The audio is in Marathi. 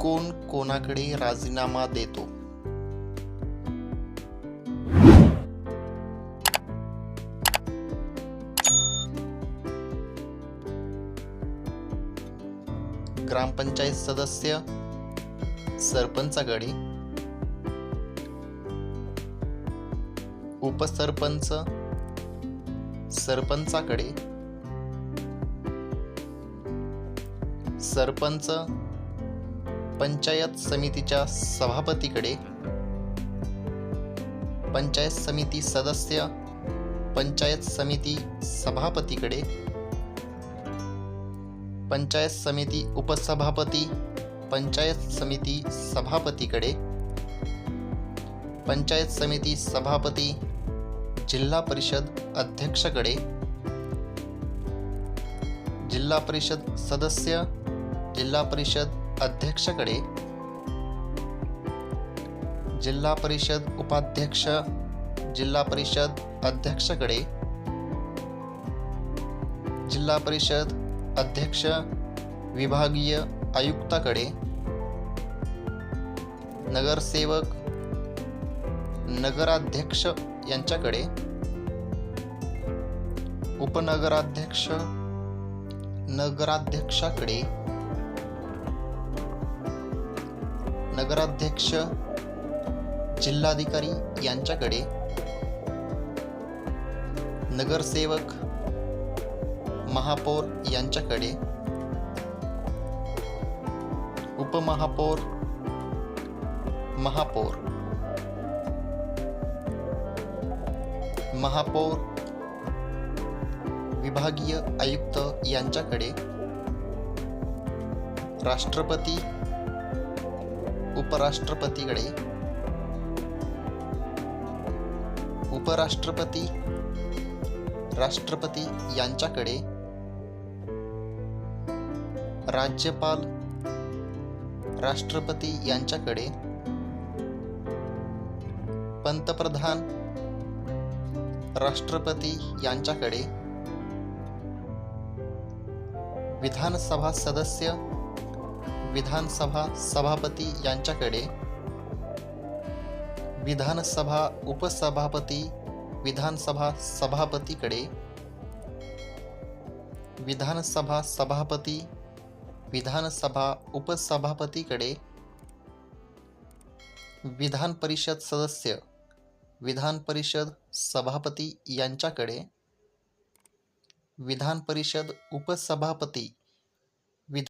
कोण कोणाकडे राजीनामा देतो? ग्रामपंचायत सदस्य सरपंचाकडे उपसरपंच सरपंचाकडे सरपंच पंचायत समितीच्या सभापतीकडे पंचायत समिती सदस्य पंचायत समिती सभापतीकडे पंचायत समिती उपसभापती पंचायत समिती सभापतीकडे पंचायत समिती सभापती जिल्हा परिषद अध्यक्षकडे जिल्हा परिषद सदस्य जिल्हा परिषद अध्यक्षकडे जिल्हा परिषद उपाध्यक्ष जिल्हा परिषद अध्यक्षकडे जिल्हा परिषद अध्यक्ष विभागीय आयुक्ताकडे नगरसेवक नगराध्यक्ष यांच्याकडे उपनगराध्यक्ष नगराध्यक्षाकडे नगराध्यक्ष जिल्हाधिकारी यांच्याकडे नगरसेवक महापौर यांच्याकडे उपमहापौर महापौर महापौर विभागीय आयुक्त यांच्याकडे राष्ट्रपती उपराष्ट्रपतीकडे. उपराष्ट्रपती राष्ट्रपती यांच्याकडे. राज्यपाल राष्ट्रपती यांच्याकडे. पंतप्रधान राष्ट्रपती यांच्याकडे. विधानसभा सदस्य विधानसभा सभापती यांच्याकडे विधानसभा उपसभापती विधानसभा सभापतीकडे विधानसभा सभापती विधानसभा उपसभापतीकडे विधान परिषद सदस्य विधान परिषद सभापती यांच्याकडे विधान परिषद उपसभापती